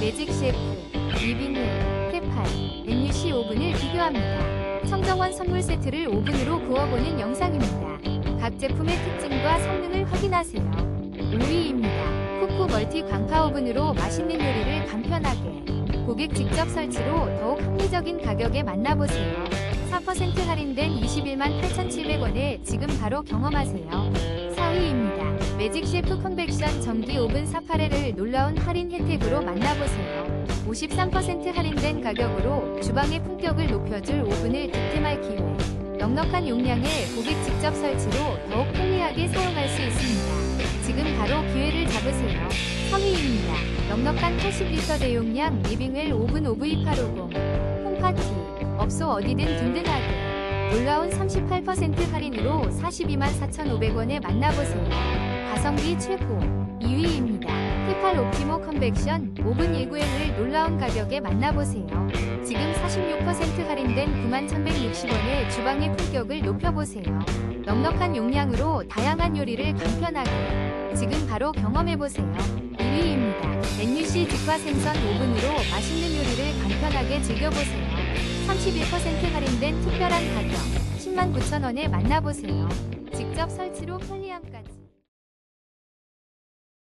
매직 셰프, 리빙을, 테팔, NUC 오븐을 비교합니다. 청정원 선물 세트를 오븐으로 구워보는 영상입니다. 각 제품의 특징과 성능을 확인하세요. 5위입니다. 쿠쿠 멀티 광파 오븐으로 맛있는 요리를 간편하게 고객 직접 설치로 더욱 합리적인 가격에 만나보세요. 4% 할인된 21만 8,700원에 지금 바로 경험하세요. 4위입니다. 매직 셰프 컨벡션 전기 오븐 4파레를 놀라운 할인 혜택으로 만나보세요. 53% 할인된 가격으로 주방의 품격을 높여줄 오븐을 득템할 기회. 넉넉한 용량의 고객 직접 설치로 더욱 편리하게 사용할 수 있습니다. 지금 바로 기회를 잡으세요. 3위입니다. 넉넉한 80리터 대용량 리빙웰 오븐 OV850 홈파티 업소 어디든 든든하게 놀라운 38% 할인으로 42만 4,500원에 만나보세요. 가성비 최고 2위입니다. 테팔 옵티모 컨벡션 오븐 19M을 놀라운 가격에 만나보세요. 지금 46% 할인된 9만 1,160원에 주방의 품격을 높여보세요. 넉넉한 용량으로 다양한 요리를 간편하게 지금 바로 경험해보세요. 1위입니다. NUC 직화 생선 오븐으로 맛있는 요리를 간편하게 즐겨보세요. 31% 할인된 특별한 가격 10만 9천 원에 만나보세요. 직접 설치로 편리함까지